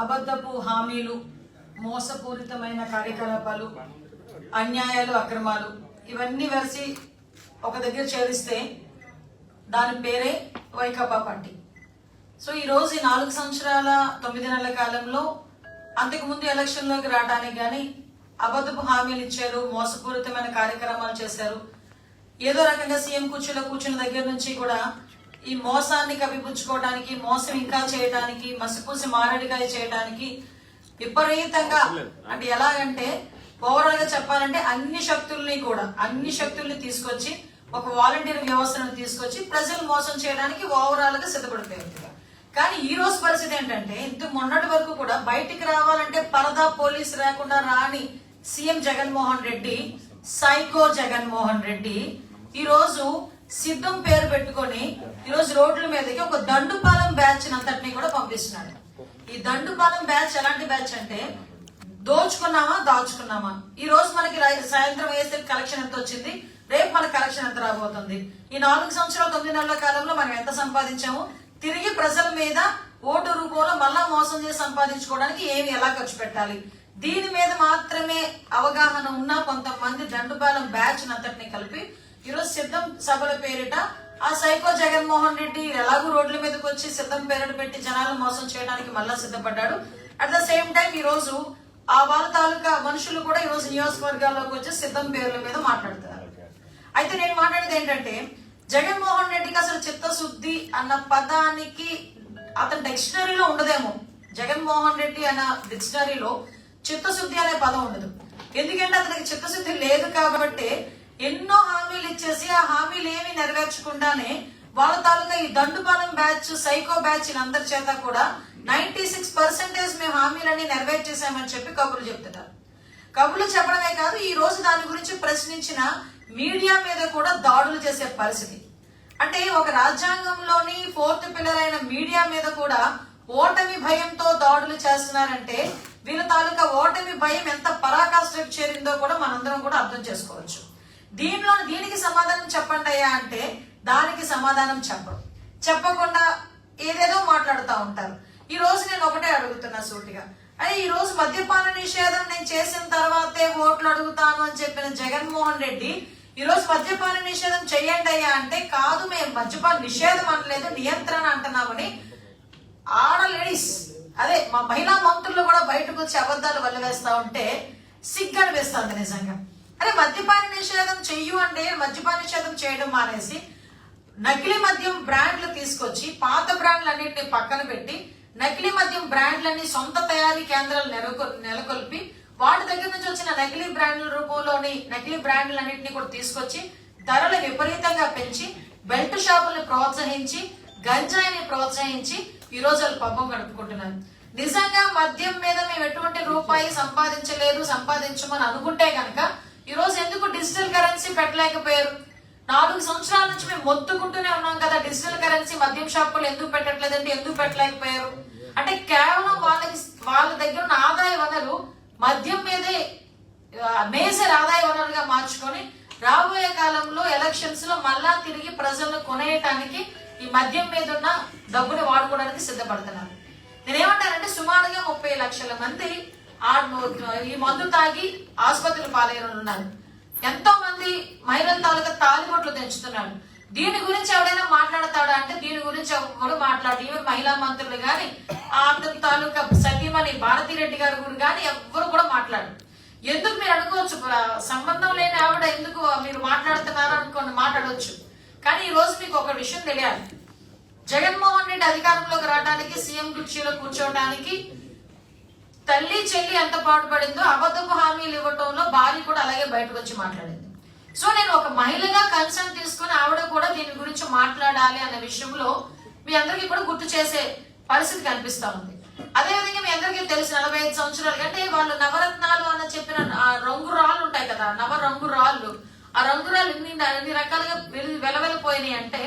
అబద్ధపు హామీలు మోసపూరితమైన కార్యకలాపాలు అన్యాయాలు అక్రమాలు ఇవన్నీ వెలిసి ఒక దగ్గర చేరిస్తే దాని పేరే వైకాపా పార్టీ. సో ఈ రోజు ఈ నాలుగు సంవత్సరాల తొమ్మిది నెలల కాలంలో అంతకుముందు ఎలక్షన్లోకి రావడానికి కానీ అబద్ధపు హామీలు ఇచ్చారు మోసపూరితమైన కార్యక్రమాలు చేశారు. ఏదో రకంగా సీఎం కూర్చులో కూర్చున్న దగ్గర నుంచి కూడా ఈ మోసాన్ని కప్పిపుచ్చుకోవడానికి మోసం ఇంకా చేయడానికి మసిపూసి మారడికాయ చేయడానికి విపరీతంగా అంటే ఎలాగంటే ఓవరాల్గా చెప్పాలంటే అన్ని శక్తుల్ని కూడా అన్ని శక్తుల్ని తీసుకొచ్చి ఒక వాలంటీర్ వ్యవస్థను తీసుకొచ్చి ప్రజలు మోసం చేయడానికి ఓవరాల్గా సిద్ధపడతాయి కానీ ఈ రోజు పరిస్థితి ఏంటంటే ఇంత మొన్నటి వరకు కూడా బయటికి రావాలంటే పరదా పోలీస్ లేకుండా రాని సీఎం జగన్మోహన్ రెడ్డి సైకో జగన్మోహన్ రెడ్డి ఈ రోజు సిద్ధం పేరు పెట్టుకొని ఈరోజు రోడ్ల మీదకి ఒక దండుపాలెం బ్యాచ్ అంతటిని కూడా పంపిస్తున్నాడు ఈ దండుపాలెం బ్యాచ్ ఎలాంటి బ్యాచ్ అంటే దోచుకున్నామా దాచుకున్నామా? ఈ రోజు మనకి రై- సాయంత్రం వేస్తే కలెక్షన్ ఎంత వచ్చింది? రేపు మన కలెక్షన్ ఎంత రాబోతుంది? ఈ నాలుగు సంవత్సరాలు తొమ్మిది నెలల కాలంలో మనం ఎంత సంపాదించాము? తిరిగి ప్రజల మీద ఓటు రూపంలో మళ్ళా మోసం చేసి సంపాదించుకోవడానికి ఏమి ఎలా ఖర్చు పెట్టాలి? దీని మీద మాత్రమే అవగాహన ఉన్న కొంతమంది దండుపాలెం బ్యాచ్ అంతటిని కలిపి ఈరోజు సిద్ధం సభల పేరిట ఆ సైకో జగన్మోహన్ రెడ్డి ఎలాగూ రోడ్ల మీదకి వచ్చి సిద్ధం పేరిట పెట్టి జనాలు మోసం చేయడానికి మళ్ళా సిద్ధపడ్డాడు. అట్ ద సేమ్ టైం ఈ రోజు ఆ వాళ్ళ తాలూకా మనుషులు కూడా ఈ రోజు నియోజకవర్గాల్లోకి వచ్చి సిద్ధం పేర్ల మీద మాట్లాడుతున్నారు. అయితే నేను మాట్లాడేది ఏంటంటే జగన్మోహన్ రెడ్డికి అసలు చిత్తశుద్ధి అన్న పదానికి అతని డిక్షనరీలో ఉండదేమో. జగన్మోహన్ రెడ్డి అన్న డిక్షనరీలో చిత్తశుద్ధి అనే పదం ఉండదు. ఎందుకంటే అతనికి చిత్తశుద్ధి లేదు కాబట్టి ఎన్నో హామీలు ఇచ్చేసి ఆ హామీలు ఏమీ నెరవేర్చకుండానే వాళ్ళ తాలూకా ఈ దండుపాలెం బ్యాచ్ సైకో బ్యాచ్ అందరి చేత కూడా నైన్టీ సిక్స్ పర్సెంటేజ్ మేము హామీలన్నీ నెరవేర్చేసామని చెప్పి కబుర్లు చెప్తున్నారు. కబుర్లు చెప్పడమే కాదు ఈ రోజు దాని గురించి ప్రశ్నించిన మీడియా మీద కూడా దాడులు చేసే పరిస్థితి. అంటే ఒక రాజ్యాంగంలోని ఫోర్త్ పిల్లర్ అయిన మీడియా మీద కూడా ఓటమి భయంతో దాడులు చేస్తున్నారంటే వీళ్ళ తాలూకా ఓటమి భయం ఎంత పరాకాష్ఠకు చేరిందో కూడా మనందరం కూడా అర్థం చేసుకోవచ్చు. దీనిలో దీనికి సమాధానం చెప్పండి అయ్యా అంటే దానికి సమాధానం చెప్పరు చెప్పకుండా ఏదేదో మాట్లాడుతూ ఉంటారు. ఈ రోజు నేను ఒకటే అడుగుతున్నా సూటిగా. అదే ఈ రోజు మద్యపాన నిషేధం నేను చేసిన తర్వాతే ఓట్లు అడుగుతాను అని చెప్పిన జగన్మోహన్ రెడ్డి ఈ రోజు మద్యపాన నిషేధం చెయ్యండి అయ్యా అంటే కాదు మేము మద్యపాన నిషేధం అనలేదు నియంత్రణ అంటున్నామని ఆడ లేడీస్ అదే మా మహిళా మంత్రులు కూడా బయటకు వచ్చి అబద్ధాలు వల్లవేస్తా ఉంటే సిగ్గు అనిపిస్తుంది నిజంగా. అరే మద్యపాన నిషేధం చెయ్యు అంటే మద్యపాన నిషేధం చేయడం మానేసి నకిలీ మద్యం బ్రాండ్లు తీసుకొచ్చి పాత బ్రాండ్లన్నింటినీ పక్కన పెట్టి నకిలీ మద్యం బ్రాండ్లన్నీ సొంత తయారీ కేంద్రాలు నెలకొ నెలకొల్పి వాటి దగ్గర నుంచి వచ్చిన నకిలీ బ్రాండ్ల రూపంలోని నకిలీ బ్రాండ్లన్నింటినీ కూడా తీసుకొచ్చి ధరలు విపరీతంగా పెంచి బెల్ట్ షాపుల్ని ప్రోత్సహించి గంజాయిని ప్రోత్సహించి ఈ రోజు వాళ్ళు పబ్బం గడుపుకుంటున్నారు. నిజంగా మద్యం మీద మేము ఎటువంటి రూపాయి సంపాదించలేదు సంపాదించమని అనుకుంటే కనుక ఈరోజు ఎందుకు డిజిటల్ కరెన్సీ పెట్టలేకపోయారు? నాలుగు సంవత్సరాల నుంచి మేము మొత్తుకుంటూనే ఉన్నాం కదా డిజిటల్ కరెన్సీ మద్యం షాపులు ఎందుకు పెట్టట్లేదంటే ఎందుకు పెట్టలేకపోయారు? అంటే కేవలం వాళ్ళకి వాళ్ళ దగ్గర ఉన్న ఆదాయ వనరు మద్యం మీదే మేజర్ ఆదాయ వనరుగా మార్చుకొని రాబోయే కాలంలో ఎలక్షన్స్లో మళ్ళా తిరిగి ప్రజలను కొనేయటానికి ఈ మద్యం మీద ఉన్న డబ్బుని వాడుకోవడానికి సిద్ధపడుతున్నారు. నేనేమంటానంటే సుమారుగా ముప్పై లక్షల మంది ఈ మందు తాగి ఆసుపత్రులు పాలయ్యనున్నారు ఉన్నారు ఎంతో మంది మహిళల తాలూకా తాలిబొట్లు తెంచుతున్నాడు దీని గురించి ఎవడైనా మాట్లాడతాడా అంటే దీని గురించి ఎవరు మాట్లాడు ఈవెన్ మహిళా మంత్రులు గాని ఆ తాలూకా సతీమణి భారతిరెడ్డి గారు కూడా కానీ ఎవ్వరు కూడా మాట్లాడు ఎందుకు మీరు అనుకోవచ్చు సంబంధం లేని ఆవిడ ఎందుకు మీరు మాట్లాడుతున్నారు అనుకోండి మాట్లాడవచ్చు కానీ ఈ రోజు మీకు ఒక విషయం తెలియాలి. జగన్మోహన్ రెడ్డి అధికారంలోకి రావడానికి సీఎం కుర్చీలో కూర్చోవడానికి తల్లి చెల్లి ఎంత పాటుపడిందో అబద్ధపు హామీలు ఇవ్వటంలో భార్య కూడా అలాగే బయటకు వచ్చి మాట్లాడింది. సో నేను ఒక మహిళగా కన్సర్న్ తీసుకుని ఆవిడ కూడా దీని గురించి మాట్లాడాలి అనే విషయంలో మీ అందరికీ కూడా గుర్తు చేసే పరిస్థితి కనిపిస్తా ఉంది. అదే విధంగా మీ అందరికీ తెలుసు నలభై ఐదు సంవత్సరాలు అంటే వాళ్ళు నవరత్నాలు అని చెప్పిన ఆ రంగు రాళ్ళు ఉంటాయి కదా నవ రంగు రాళ్ళు. ఆ రంగు రాళ్ళు ఎన్ని అన్ని రకాలుగా వెలవెలిపోయినాయి అంటే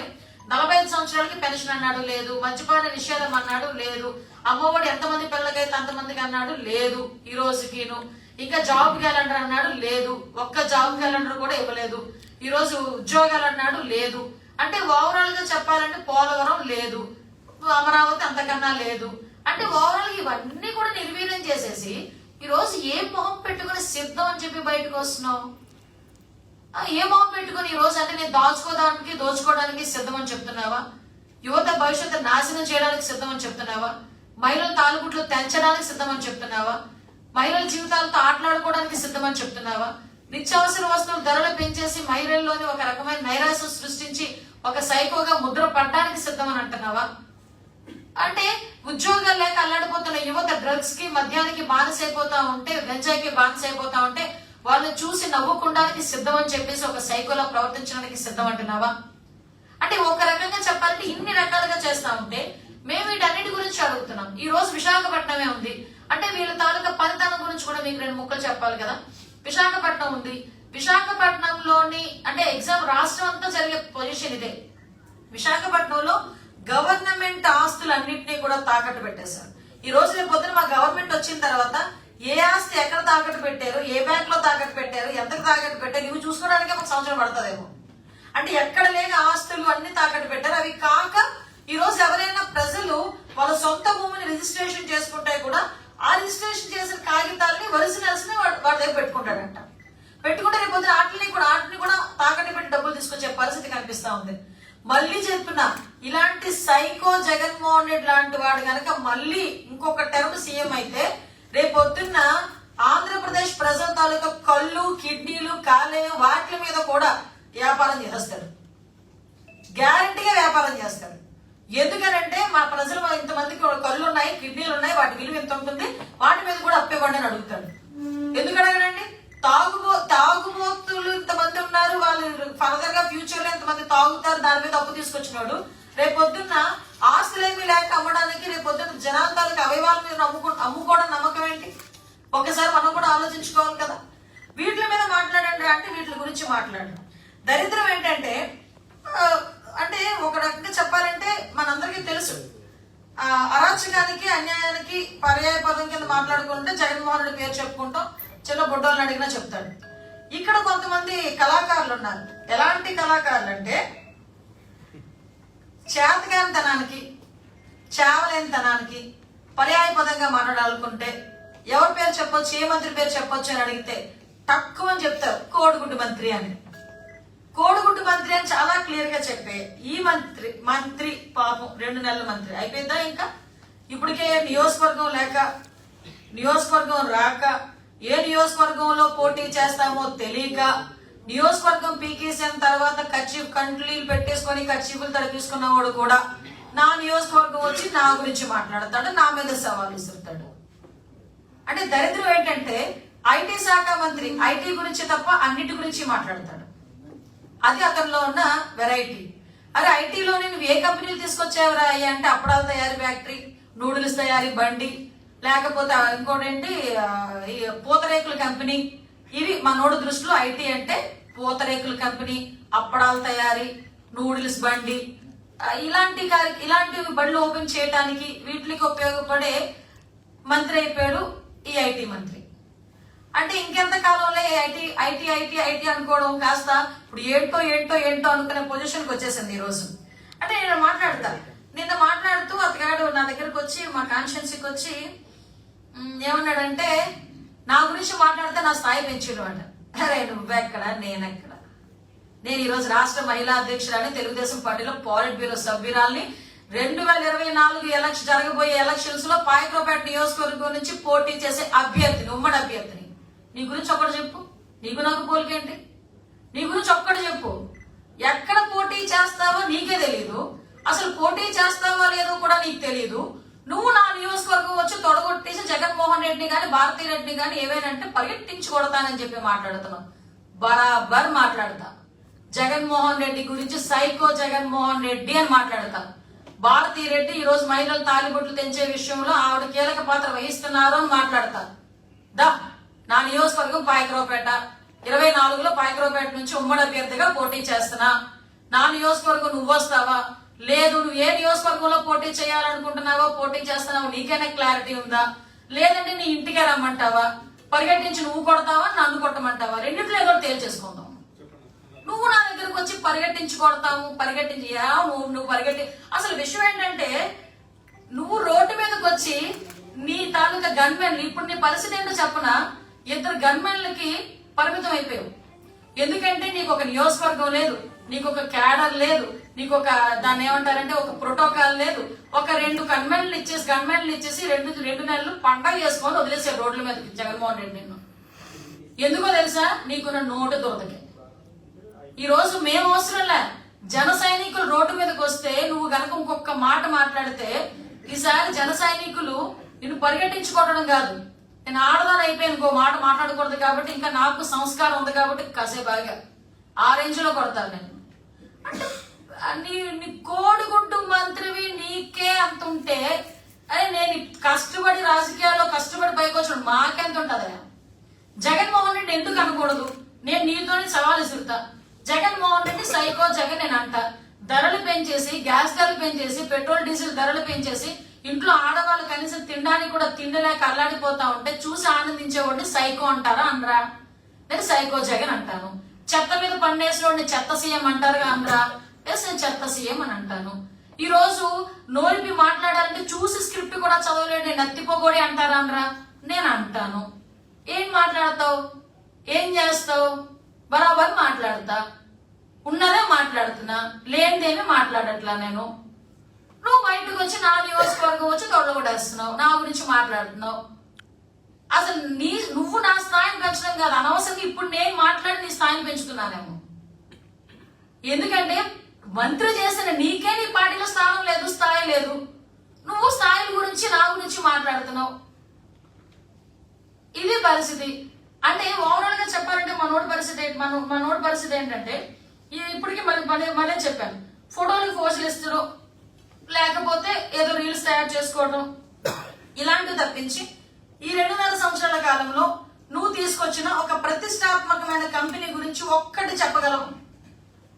నలభై ఐదు సంవత్సరాలకి పెన్షన్ అన్నాడు లేదు మద్యపాన నిషేధం అన్నాడు లేదు అమ్మఒడి ఎంతమంది పిల్లలకైతే అంతమందికి అన్నాడు లేదు ఈ రోజుకిను. ఇంకా జాబ్ క్యాలెండర్ అన్నాడు లేదు ఒక్క జాబ్ క్యాలెండర్ కూడా ఇవ్వలేదు. ఈ రోజు ఉద్యోగాలు అన్నాడు లేదు. అంటే ఓవరాల్గా చెప్పాలంటే పోలవరం లేదు అమరావతి అంతకన్నా లేదు. అంటే ఓవరాల్ ఇవన్నీ కూడా నిర్వీర్యం చేసేసి ఈ రోజు ఏ మొహం పెట్టుకుని సిద్ధం అని చెప్పి బయటకు వస్తున్నావు? ఏ బాంబు పెట్టుకుని ఈ రోజు అంటే నేను దాచుకోవడానికి దోచుకోవడానికి సిద్ధమని చెప్తున్నావా? యువత భవిష్యత్తు నాశనం చేయడానికి సిద్ధమని చెప్తున్నావా? మహిళల తాలూకుట్లు తెంచడానికి సిద్ధమని చెప్తున్నావా? మహిళల జీవితాలతో ఆటలాడుకోవడానికి సిద్ధమని చెప్తున్నావా? నిత్యావసర వస్తువులు ధరలు పెంచేసి మహిళల్లోని ఒక రకమైన నైరాశ్యం సృష్టించి ఒక సైకోగా ముద్ర పడడానికి సిద్ధం అని అంటున్నావా? అంటే ఉద్యోగాలు లేక అల్లాడిపోతున్న యువత డ్రగ్స్కి మద్యానికి బానిసైపోతా ఉంటే గంజాయికి బానిసైపోతా ఉంటే వాళ్ళని చూసి నవ్వుకుండానికి సిద్ధం అని చెప్పేసి ఒక సైకోలా ప్రవర్తించడానికి సిద్ధం అంటున్నావా? అంటే ఒక రకంగా చెప్పాలంటే ఇన్ని రకాలుగా చేస్తా ఉంటే మేము వీటన్నిటి గురించి అడుగుతున్నాం. ఈ రోజు విశాఖపట్నమే ఉంది. అంటే వీళ్ళ తాలూకా పనితనం గురించి కూడా మీకు రెండు ముక్కలు చెప్పాలి కదా. విశాఖపట్నం ఉంది. విశాఖపట్నంలోని అంటే ఎగ్జామ్ రాష్ట్రం అంతా జరిగే పొజిషన్ ఇదే. విశాఖపట్నంలో గవర్నమెంట్ ఆస్తులన్నింటినీ కూడా తాకట్టు పెట్టేశారు. ఈ రోజు రేపు పొద్దున మా గవర్నమెంట్ వచ్చిన తర్వాత ఏ ఆస్తి ఎక్కడ తాకట్టు పెట్టారు ఏ బ్యాంక్లో తాకట్టు పెట్టారు ఎంతకు తాకట్టు పెట్టారు ఇవి చూసుకోవడానికి ఒక సంవత్సరం పడుతుందేమో. అంటే ఎక్కడ లేని ఆస్తులు అన్ని తాకట్టు పెట్టారు. అవి కాక ఈ రోజు ఎవరైనా ప్రజలు వాళ్ళ సొంత భూమిని రిజిస్ట్రేషన్ చేసుకుంటే కూడా ఆ రిజిస్ట్రేషన్ చేసిన కాగితాలని వలసి నలిసిన వాడు వాడి దగ్గర పెట్టుకుంటాడంట. పెట్టుకుంటే రేపు పొద్దున ఆటలని కూడా ఆటని కూడా తాకట్టు పెట్టి డబ్బులు తీసుకొచ్చే పరిస్థితి కనిపిస్తా ఉంది. మళ్ళీ చెప్తున్నా ఇలాంటి సైకో జగన్మోహన్ రెడ్డి లాంటి వాడు కనుక మళ్ళీ ఇంకొక టర్మ్ సీఎం అయితే రేపు పొద్దున్న ఆంధ్రప్రదేశ్ ప్రజల తాలూకా కళ్ళు కిడ్నీలు కాలే వాటి మీద కూడా వ్యాపారం చేస్తాడు. గ్యారంటీగా వ్యాపారం చేస్తాడు. ఎందుకనంటే మా ప్రజలు ఇంతమందికి కళ్ళు ఉన్నాయి కిడ్నీలు ఉన్నాయి వాటి విలువ ఎంత ఉంటుంది వాటి మీద కూడా అప్పివ్వండి అని అడుగుతాడు. ఎందుకడగనండి? తాగుబో తాగుబోతులు ఇంతమంది ఉన్నారు వాళ్ళు ఫర్దర్గా ఫ్యూచర్లో ఇంతమంది తాగుతారు దాని మీద అప్పు తీసుకొచ్చినాడు. రేపు ఆస్తులు ఆస్తులేమీ లేక అమ్మడానికి రేపు పొద్దున్న జనాంతాలకు అవయవాలు అవయవాల మీద అమ్ముకో అమ్ముకోవడం నమ్మకం ఏంటి? ఒకసారి మనం కూడా ఆలోచించుకోవాలి కదా. వీటి మీద మాట్లాడండి అంటే వీటి గురించి మాట్లాడండి. దరిద్రం ఏంటంటే అంటే ఒక రకంగా చెప్పాలంటే మనందరికీ తెలుసు. అరాచకానికి అన్యాయానికి పర్యాయ పదం కింద మాట్లాడుకుంటే జగన్మోహన్ రెడ్డి పేరు చెప్పుకుంటాం చిన్న బుడ్డోళ్ళని అడిగినా చెప్తాడు. ఇక్కడ కొంతమంది కళాకారులు ఉన్నారు. ఎలాంటి కళాకారులు అంటే చేతకానితనానికి చావలేనితనానికి తనానికి పర్యాయపదంగా మాట్లాడాలనుకుంటే ఎవరి పేరు చెప్పొచ్చు ఏ మంత్రి పేరు చెప్పొచ్చు అని అడిగితే తక్కువ అని చెప్తారు. కోడిగుడ్డు మంత్రి అని. కోడిగుడ్డు మంత్రి అని చాలా క్లియర్గా చెప్పే ఈ మంత్రి మంత్రి పాపం రెండు నెలల మంత్రి. అయిపోయిందా ఇంకా? ఇప్పటికే నియోజకవర్గం లేక నియోజకవర్గం రాక ఏ నియోజకవర్గంలో పోటీ చేస్తామో తెలియక నియోజకవర్గం పీకేసిన తర్వాత కచ్చి కంట్లీలు పెట్టేసుకొని కచ్చిపులు తడిపించుకున్నవాడు కూడా నా నియోజకవర్గం వచ్చి నా గురించి మాట్లాడతాడు నా మీద సవాల్ విసురుతాడు. అంటే దరిద్రం ఏంటంటే ఐటీ శాఖ మంత్రి ఐటీ గురించి తప్ప అన్నిటి గురించి మాట్లాడతాడు. అది అతనిలో ఉన్న వెరైటీ. అరే ఐటీలో నేను ఏ కంపెనీలు తీసుకొచ్చావరా అయ్యా? అంటే అప్పడాల తయారీ ఫ్యాక్టరీ నూడిల్స్ తయారీ బండి లేకపోతే ఇంకోటి ఏంటి ఈ పూతరేకుల కంపెనీ. ఇవి మనోడి దృష్టిలో ఐటీ అంటే పూతరేకుల కంపెనీ అప్పడాల తయారీ నూడిల్స్ బండి ఇలాంటి ఇలాంటి బళ్ళు ఓపెన్ చేయడానికి వీటికి ఉపయోగపడే మంత్రి అయిపోయాడు ఈ ఐటీ మంత్రి. అంటే ఇంకెంత కాలంలో ఐటీ ఐటీ ఐటీ ఐటీ అనుకోవడం కాస్త ఇప్పుడు ఏంటో ఏంటో ఏంటో అనుకునే పొజిషన్కి వచ్చేసింది ఈరోజు అంటే నేను మాట్లాడతా. నిన్న మాట్లాడుతూ అతగాడు నా దగ్గరకు వచ్చి మా కాన్షియన్సీకి వచ్చి ఏమన్నాడంటే నా గురించి మాట్లాడితే నా స్థాయి పెంచాడు అంట. అరే నువ్వెక్కడ? నేనెక్కడ? నేను ఈరోజు రాష్ట్ర మహిళా అధ్యక్షురాలని తెలుగుదేశం పార్టీలో పాలిట్ బ్యూరో సభ్యురాల్ని. రెండు వేల ఇరవై నాలుగు ఎలక్షన్ జరగబోయే ఎలక్షన్స్లో పాయక్రోపేట నియోజకవర్గం నుంచి పోటీ చేసే అభ్యర్థిని ఉమ్మడి అభ్యర్థిని. నీ గురించి ఒక్కటి చెప్పు. నీకు నాకు పోలికేంటి? నీ గురించి ఒక్కటి చెప్పు. ఎక్కడ పోటీ చేస్తావో నీకే తెలియదు అసలు పోటీ చేస్తావో లేదో కూడా నీకు తెలియదు నువ్వు నా నియోజకవర్గం వచ్చి తొడగొట్టేసి జగన్మోహన్ రెడ్డిని కానీ భారతీ రెడ్డిని కానీ ఏవేనంటే పరిగెట్టించి కొడతానని చెప్పి మాట్లాడుతున్నావు. బరాబర్ మాట్లాడతా. జగన్మోహన్ రెడ్డి గురించి సైకో జగన్మోహన్ రెడ్డి అని మాట్లాడతా. భారతీ రెడ్డి ఈ రోజు మహిళలు తాలిబొట్లు తెంచే విషయంలో ఆవిడ కీలక పాత్ర వహిస్తున్నారు అని మాట్లాడతా. దా నా నియోజకవర్గం పాయకరావుపేట. ఇరవై నాలుగులో పాయకరావుపేట నుంచి ఉమ్మడి అభ్యర్థిగా పోటీ చేస్తున్నా. నా నియోజకవర్గం నువ్వు వస్తావా? లేదు నువ్వు ఏ నియోజకవర్గంలో పోటీ చేయాలనుకుంటున్నావో పోటీ చేస్తున్నావో నీకైనా క్లారిటీ ఉందా? లేదంటే నీ ఇంటికే రమ్మంటావా? పరిగెట్టించి నువ్వు కొడతావా నన్ను కొట్టమంటావా? రెండింటిలో ఏదో తేల్చేసుకుందాం. నువ్వు నా దగ్గరకు వచ్చి పరిగెట్టించి కొడతావు పరిగెట్టించి నువ్వు నువ్వు పరిగెట్టి. అసలు విషయం ఏంటంటే నువ్వు రోడ్డు మీదకి వచ్చి నీ తాలూకా గన్మెన్లు ఇప్పుడు నీ పరిస్థితి ఏంటో చెప్పన? ఇద్దరు గన్మెన్లకి పరిమితం అయిపోయావు. ఎందుకంటే నీకు ఒక నియోజకవర్గం లేదు నీకు ఒక క్యాడర్ లేదు నీకు ఒక దాన్ని ఏమంటారంటే ఒక ప్రోటోకాల్ లేదు. ఒక రెండు గన్మెన్లు ఇచ్చేసి గన్మెన్లు ఇచ్చేసి రెండు రెండు నెలలు పండగ చేసుకొని వదిలేసారు రోడ్ల మీద జగన్మోహన్ రెడ్డి నిన్ను. ఎందుకో తెలుసా? నీకున్న నోటు దొరదకి. ఈ రోజు మేము అవసరంలే. జన సైనికులు రోడ్డు మీదకి వస్తే నువ్వు గనక ఇంకొక మాట మాట్లాడితే ఈసారి జన సైనికులు నిన్ను పరిగెట్టించుకోవడం కాదు. నేను ఆడదాని అయిపోయాను ఇంకో మాట మాట్లాడకూడదు కాబట్టి ఇంకా నాకు సంస్కారం ఉంది కాబట్టి కాసేపు బాగా ఆ రేంజ్లో కొడతాను నేను. అంటే నీ నీ కోడిగుడ్డు మంత్రివి నీకే అంత ఉంటే అరే నేను కష్టపడి రాజకీయాల్లో కష్టపడి పైకి వచ్చిన మాకెంత ఉంటుంది జగన్మోహన్ రెడ్డి ఎందుకు అనకూడదు? నేను నీతోనే సవాల్ విసురుతా జగన్మోహన్ రెడ్డి సైకో జగన్ నేను అంట ధరలు పెంచేసి గ్యాస్ ధరలు పెంచేసి పెట్రోల్ డీజిల్ ధరలు పెంచేసి ఇంట్లో ఆడవాళ్ళు కనీసం తినడానికి కూడా తిండలేక అల్లాడిపోతా ఉంటే చూసి ఆనందించేవాడిని సైకో అంటారా అనరా నేను సైకో జగన్ అంటాను. చెత్త మీద పండేసేవాడిని చెత్త సీఎం అంటారుగా అనరా ఎస్ నేను చెత్త సీఎం అని అంటాను. ఈ రోజు నోరిపి మాట్లాడాలంటే చూసి స్క్రిప్ట్ కూడా చదవలేడు నేను నత్తిపోగోడి అంటారా అనరా నేను అంటాను. ఏం మాట్లాడతావు? ఏం చేస్తావు? బరాబర్ మాట్లాడతా. ఉన్నదే మాట్లాడుతున్నా. లేనిదేమి మాట్లాడట్లా నేను. నువ్వు బయటకు వచ్చి నా నియోజకవర్గం వచ్చి తొడగొడేస్తున్నావు నా గురించి మాట్లాడుతున్నావు. అసలు నీ నువ్వు నా స్థాయిని పెంచడం కాదు. అనవసరంగా ఇప్పుడు నేను మాట్లాడి నీ స్థాయిని పెంచుతున్నానేమో. ఎందుకంటే మంత్రి చేసిన నీకే నీ పార్టీలో స్థానం లేదు స్థాయి లేదు. నువ్వు స్థాయిల గురించి నా గురించి మాట్లాడుతున్నావు. ఇది పరిస్థితి. అంటే ఓవరాల్గా చెప్పాలంటే మనోడి పరిస్థితి మన మన మనోడి పరిస్థితి ఏంటంటే ఇప్పటికీ మళ్ళీ మళ్ళీ మళ్ళీ చెప్పాను. ఫోటోలు పోజులు ఇస్తారు లేకపోతే ఏదో రీల్స్ తయారు చేసుకోవడం ఇలాంటివి తప్పించి ఈ రెండున్నర సంవత్సరాల కాలంలో నువ్వు తీసుకొచ్చిన ఒక ప్రతిష్టాత్మకమైన కంపెనీ గురించి ఒక్కటి చెప్పగలవు.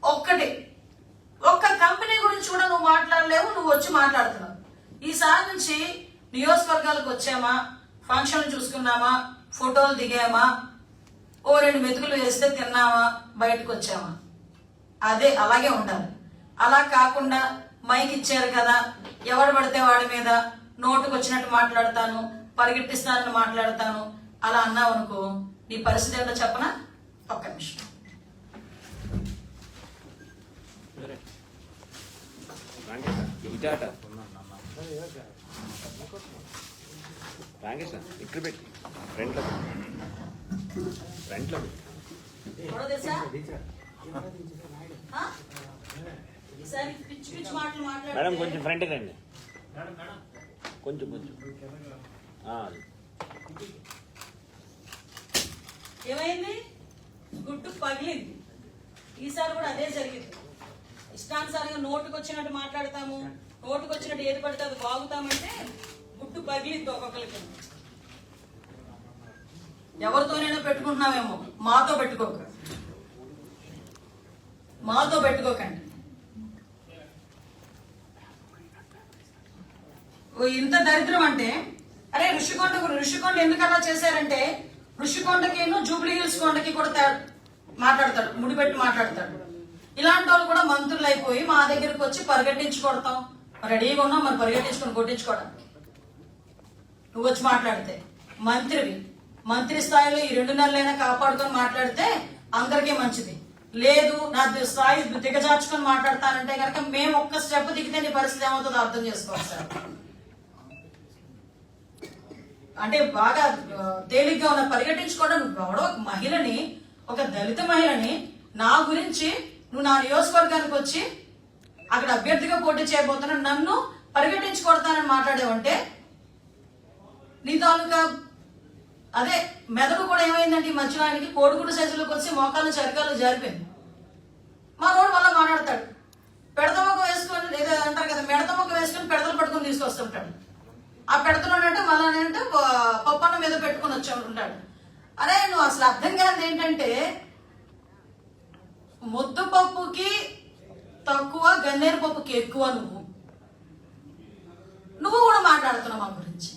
ఒక్కటి. ఒక్క కంపెనీ గురించి కూడా నువ్వు మాట్లాడలేవు నువ్వు వచ్చి మాట్లాడుతున్నావు. ఈసారి నుంచి నియోజకవర్గాలకు వచ్చామా? ఫంక్షన్ చూసుకున్నామా? ఫోటోలు దిగామా? ఓ రెండు మెతుకులు వేస్తే తిన్నామా? బయటకు వచ్చామా? అదే అలాగే ఉండాలి. అలా కాకుండా మైక్ ఇచ్చారు కదా ఎవడు పడితే వాడి మీద నోటుకు వచ్చినట్టు మాట్లాడతాను పరిగెట్టిస్తానని మాట్లాడతాను అలా అన్నావు అనుకో నీ పరిస్థితి ఏంటో చెప్పనా? ఒక్క నిమిషం. ఇటాట రాంకేష్ ఇక్కడ పెట్టి. ఫ్రంట్లో ఫ్రంట్లో మేడం కొంచెం ఫ్రంట్ రండి. కొంచెం కొంచెం. ఏమైంది? గుడ్డు పగిలింది. ఈసారి కూడా అదే జరిగింది. ఇష్టానుసారంగా నోటుకు వచ్చినట్టు మాట్లాడతాము. నోటుకు వచ్చినట్టు ఏది పడితే అది బాగుతామంటే గుడ్డు పగిలింది ఒక్కొక్కరికి. ఎవరితోనైనా పెట్టుకుంటున్నామేమో మాతో పెట్టుకోక. మాతో పెట్టుకోకండి. ఓ ఇంత దరిద్రం అంటే అరే ఋషికొండ ఋషికొండ ఎందుకు అలా చేశారంటే ఋషికొండకిను జూబ్లీ హిల్స్ కొండకి కూడా మాట్లాడతాడు ముడిపెట్టి మాట్లాడతాడు. ఇలాంటి వాళ్ళు కూడా మంత్రులు అయిపోయి మా దగ్గరికి వచ్చి పరిగెట్టించుకోడతాం రెడీగా ఉన్నాం మరి పరిగెట్టించుకొని కొట్టించుకోవడానికి. నువ్వు వచ్చి మాట్లాడితే. మంత్రివి మంత్రి స్థాయిలో ఈ రెండు నెలలైనా కాపాడుకొని మాట్లాడితే అందరికీ మంచిది. లేదు నా స్థాయి దిగజార్చుకొని మాట్లాడతానంటే కనుక మేము ఒక్క స్టెప్ దిగితే నీ పరిస్థితి ఏమవుతుందో అర్థం చేసుకోవాలి సార్. అంటే బాగా తేలిగ్గా ఉన్న పరిగెట్టించుకోవడం నువ్వు ఎవడో ఒక మహిళని ఒక దళిత మహిళని నా గురించి నువ్వు నా నియోజకవర్గానికి వచ్చి అక్కడ అభ్యర్థిగా పోటీ చేయబోతున్నా నన్ను పరిగెట్టించుకొడతానని మాట్లాడేవంటే నీ తాలూకా అదే మెదడు కూడా ఏమైందంటే ఈ మధ్యలో ఆయనకి కోడిగుడ్డు సైజులోకి వచ్చి మోకాలు చరికాలు జారిపోయింది. మా రోడ్డు మళ్ళీ మాట్లాడతాడు. పెడతమొక్క వేసుకొని ఏదో అంటారు కదా మెడతమొక్క వేసుకొని పెడతలు పట్టుకుని తీసుకొస్తుంటాడు. ఆ పెడతలు అంటే మళ్ళీ అంటే పప్పన్న మీద పెట్టుకొని వచ్చి ఉంటాడు అరే నువ్వు అసలు అర్థం కాదు ఏంటంటే ముద్దుపప్పుకి తక్కువ గన్నేరు పప్పుకి ఎక్కువ నువ్వు. నువ్వు కూడా మాట్లాడుతున్నావు మా గురించి.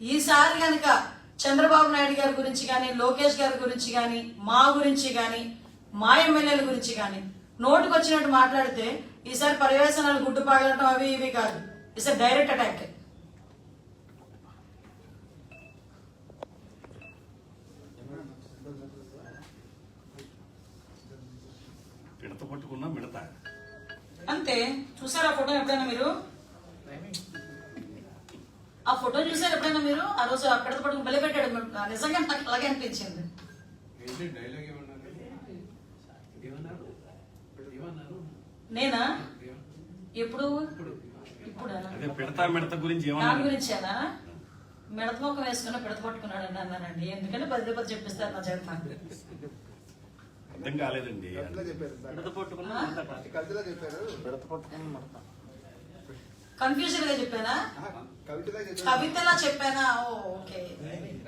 ఈసారి కనుక చంద్రబాబు నాయుడు గారి గురించి కానీ లోకేష్ గారి గురించి కానీ మా గురించి కానీ మా ఎమ్మెల్యేల గురించి కానీ నోటికి వచ్చినట్టు మాట్లాడితే ఈసారి పర్యవేశనాలు గుడ్డు పాగలటం అవి ఇవి కాదు. ఈసారి డైరెక్ట్ అటాక్ పిడత పట్టుకున్నా మిడత. అంతే. చూసారా ఫోటో ఎప్పుడైనా మీరు? ఆ ఫోటో చూసారు ఎప్పుడైనా మీరు? ఆ రోజు అక్కడ పట్టుకుని బలి పెట్టాడు నిజంగా నాకు అలాగే అనిపించింది. నేనా? ఎప్పుడు? ఇప్పుడా. అదే పిడత మిడత గురించి దాని ఏమన్నా గురించేనా? మిడత మొక్క వేసుకున్న పిడత పట్టుకున్నాడు అని అన్నానండి. ఎందుకంటే పది పది చెప్పిస్తారు నా చేత అర్థం కాలేదండి. చెప్పారు. కన్ఫ్యూజన్గా చెప్పానా? కవితలో చెప్పానా? ఓ okay. Rhyming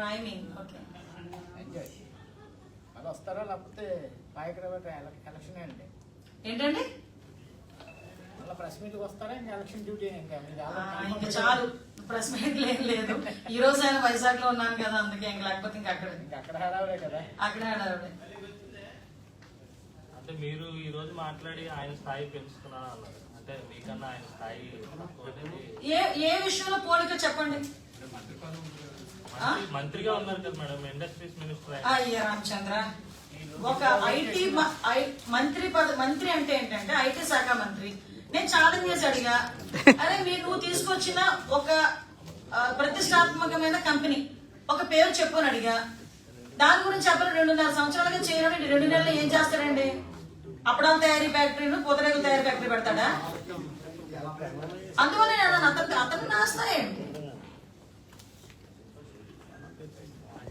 rhyming okay. Enjoy వాళ్ళు వస్తారా లేకపోతే ఎలక్షన్ అండి? ఏంటండి? మళ్ళీ ప్రెస్ మీట్కి వస్తారా? ఇంకా ఎలక్షన్ డ్యూటీ ఇంకా? చాలు. ప్రెస్ మీట్ లేదు లేదు. ఈ రోజు ఆయన వైజాగ్లో ఉన్నాను కదా అందుకే ఇంక లేకపోతే ఇంకా అక్కడ. ఇంకా అక్కడ హడావుడే కదా? అక్కడే హడావిడి. అంటే మీరు ఈ రోజు మాట్లాడి ఆయన స్థాయి పెంచుతున్నాను అన్నారు అంటే మీకన్నా ఆయన స్థాయి తక్కువ అనేది ఏ ఏ విషయంలో పోలిక చెప్పండి? మంత్రిగా ఉన్నారు కదా మేడం ఇండస్ట్రీస్ మినిస్టర్ అయ్య రామచంద్ర ఒక ఐటీ మంత్రి పద మంత్రి అంటే ఏంటంటే ఐటీ శాఖ మంత్రి. నేను ఛాలెంజ్ చేసి అడిగా అరే మీరు నువ్వు తీసుకొచ్చిన ఒక ప్రతిష్టాత్మకమైన కంపెనీ ఒక పేరు చెప్పు అని అడిగా. దాని గురించి చెప్పరు రెండున్నర సంవత్సరాలుగా చేయడం రెండు నెలలు ఏం చేస్తాడండి అప్పడాల తయారీ ఫ్యాక్టరీను పూతరేకుల తయారీ ఫ్యాక్టరీ పెడతాడా? అందువల్ల అతను అతను నా ఏంటి